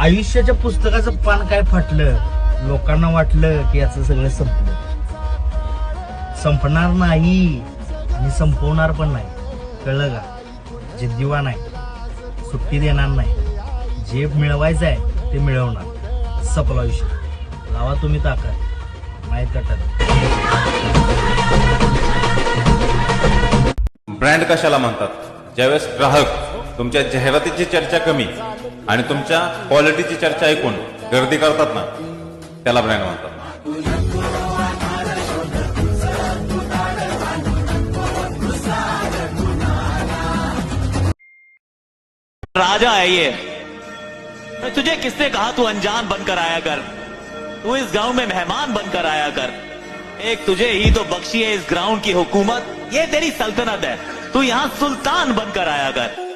आयुष्याच्या पुस्तकाचं पान काय फाटलं? लोकांना वाटलं की याचं सगळं संपलं. संपणार नाही आणि संपवणार पण नाही. कळलं का? जिद्दीवा नाही सुट्टी देणार नाही. जे मिळवायचं आहे ते मिळवणार. सपला विषय लावा तुम्ही ताकद. माहीत कटत ब्रँड कशाला म्हणतात? ज्यावेळेस ग्राहक तुमच्या जाहिरातीची चर्चा कमी आणि तुमच्या क्वालिटीची चर्चा ऐकून गर्दी करतात ना, त्याला ब्रँड राजा है ये। मैं तुझे किसने कहा तू अनजान बनकर आया कर? तू इस गाँव में मेहमान बनकर आया कर। एक तुझे ही तो बख्शी है इस ग्राउंड की हुकूमत। ये तेरी सल्तनत है। तू यहाँ सुल्तान बनकर आया कर।